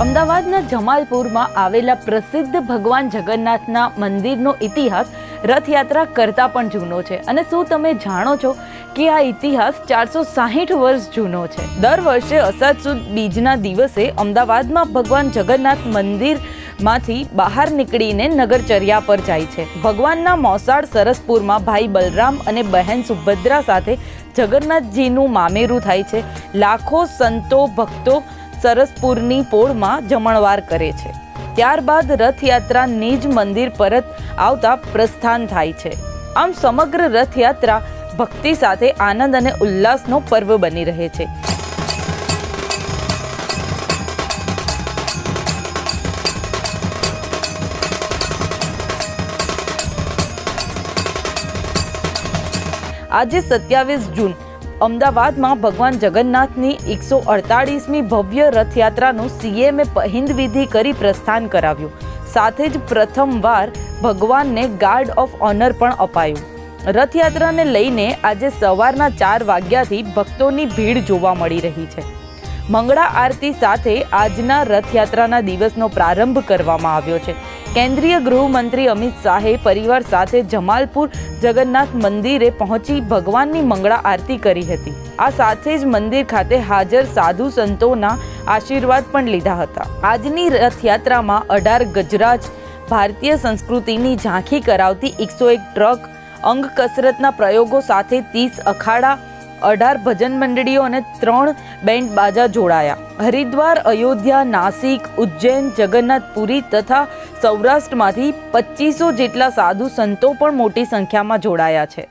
અમદાવાદના જમાલપુરમાં આવેલા પ્રસિદ્ધ ભગવાન જગન્નાથના મંદિરનો ઇતિહાસ રથયાત્રા કરતાં પણ જૂનો છે. અને શું તમે જાણો છો કે આ ઇતિહાસ ચારસો સાહીઠ વર્ષ જૂનો છે? દર વર્ષે અષાઢ સુદ બીજના દિવસે અમદાવાદમાં ભગવાન જગન્નાથ મંદિરમાંથી બહાર નીકળીને નગરચર્યા પર જાય છે. ભગવાનના મોસાળ સરસપુરમાં ભાઈ બલરામ અને બહેન સુભદ્રા સાથે જગન્નાથજીનું મામેરું થાય છે. લાખો સંતો ભક્તો સરસપુરની પોળમાં જમણવાર કરે છે. ત્યારબાદ રથયાત્રા નિજ મંદિર પરત આવતા પ્રસ્થાન થાય છે. આમ સમગ્ર રથયાત્રા ભક્તિ સાથે આનંદ અને ઉલ્લાસનો પર્વ બની રહે છે. આજે સત્યાવીસ જૂન અમદાવાદમાં ભગવાન જગન્નાથની એકસો અડતાળીસમી ભવ્ય રથયાત્રાનું સીએમએ પહિંદ કરી પ્રસ્થાન કરાવ્યું. સાથે જ પ્રથમવાર ભગવાનને ગાર્ડ ઓફ ઓનર પણ અપાયું. રથયાત્રાને લઈને આજે સવારના ચાર વાગ્યાથી ભક્તોની ભીડ જોવા મળી રહી છે. મંગળા આરતી સાથે આજના રથયાત્રાના દિવસનો પ્રારંભ કરવામાં આવ્યો છે. કેન્દ્રીય ગૃહમંત્રી અમિત શાહે પરિવાર સાથે જમાલપુર જગન્નાથ મંદિરે પહોંચી ભગવાનની મંગળા આરતી કરી હતી. આ સાથે જ મંદિર ખાતે હાજર સાધુ સંતોના આશીર્વાદ પણ લીધા હતા. આજની રથયાત્રામાં અઢાર ગજરાજ ભારતીય સંસ્કૃતિની ઝાંખી કરાવતી એકસો એક ટ્રક અંગ કસરતના પ્રયોગો સાથે ત્રીસ અખાડા અઢાર ભજન મંડળીઓ અને ત્રણ બેન્ડ બાજા જોડાયા. હરિદ્વાર, અયોધ્યા, નાસિક, ઉજ્જૈન જગન્નાથપુરી તથા સૌરાષ્ટ્રમાંથી પચીસો જેટલા સાધુ સંતો પણ મોટી સંખ્યામાં જોડાયા છે.